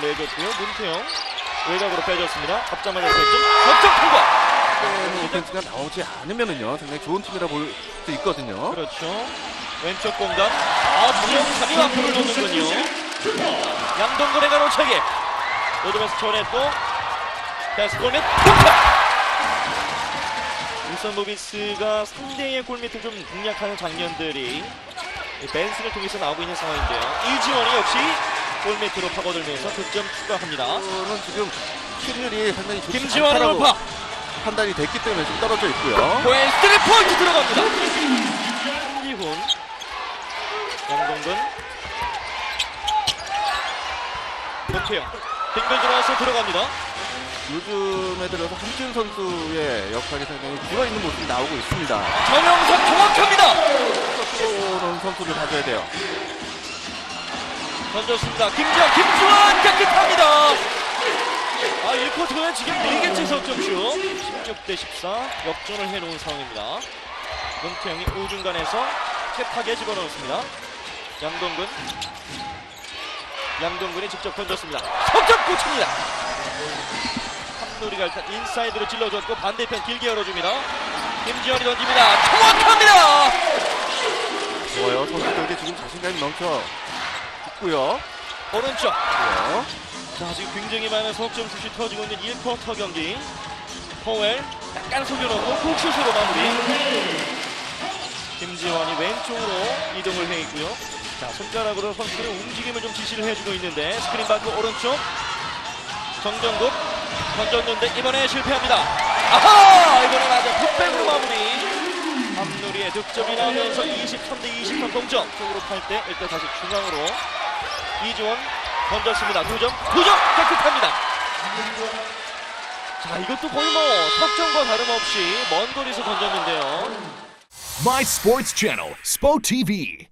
빼줬고요. 문태영 외곽으로 빼줬습니다. 잡자마자 득점. 석점 통과. 오펜스가 나오지 않으면은요 상당히 좋은 팀이라 볼 수 있거든요. 그렇죠. 왼쪽 공간. 아, 주영삼이 앞으로 놓는군요. 양동근의 가로차기. 로드베스 전했고 패스골밑 통과. 울산 모비스가 상대의 골밑을 좀 공략하는 장면들이 이 벤스를 통해서 나오고 있는 상황인데요. 이지원이 역시 골밑으로 파고들면서 득점 추가합니다. 저는 지금 킬률이 상당히 좋지 않다라고 돌파. 판단이 됐기 때문에 좀 떨어져 있고요. 고엔 스리 포인트 들어갑니다. 한지훈, 양동근, 문태영, 빙글 들어와서 들어갑니다. 요즘에 들어서 함지훈 선수의 역할이 상당히 불어있는 모습이 나오고 있습니다. 정영석 정확합니다. 또는 선수를 가져야 돼요. 던졌습니다. 김지원, 김주환 깨끗합니다. 아, 1쿼터에 지금 4개째 석점슛. 16대 14 역전을 해놓은 상황입니다. 문태영이 우중간에서 탭하게 집어넣었습니다. 양동근. 양동근이 직접 던졌습니다. 석점 꽂힙니다. 함누리가 일단 인사이드로 찔러줬고 반대편 길게 열어줍니다. 김지원이 던집니다. 정확합니다. 좋아요. 선수들에게 지금 자신감이 넘쳐 있고요. 오른쪽. 그래요. 자 지금 굉장히 많은 석점 슛이 터지고 있는 1쿼터 경기. 포웰 약간 속여놓고 훅슛으로 마무리. 김지원이 왼쪽으로 이동을 해 있고요. 자 손가락으로 선수들의 움직임을 좀 지시를 해주고 있는데 스크린 받고 오른쪽. 정정국 던졌는데 이번에 실패합니다. 아하! 이번에 맞아 풋백으로 마무리. 함누리의 득점이 나오면서 23대 23 동점. 쪽으로 팔 때 일단 다시 중앙으로 이지원 던졌습니다. 두 점, 두점 깨끗합니다. 자, 이것도 거의 뭐 석점과 다름없이 먼 거리에서 던졌는데요. My Sports Channel, SPO TV.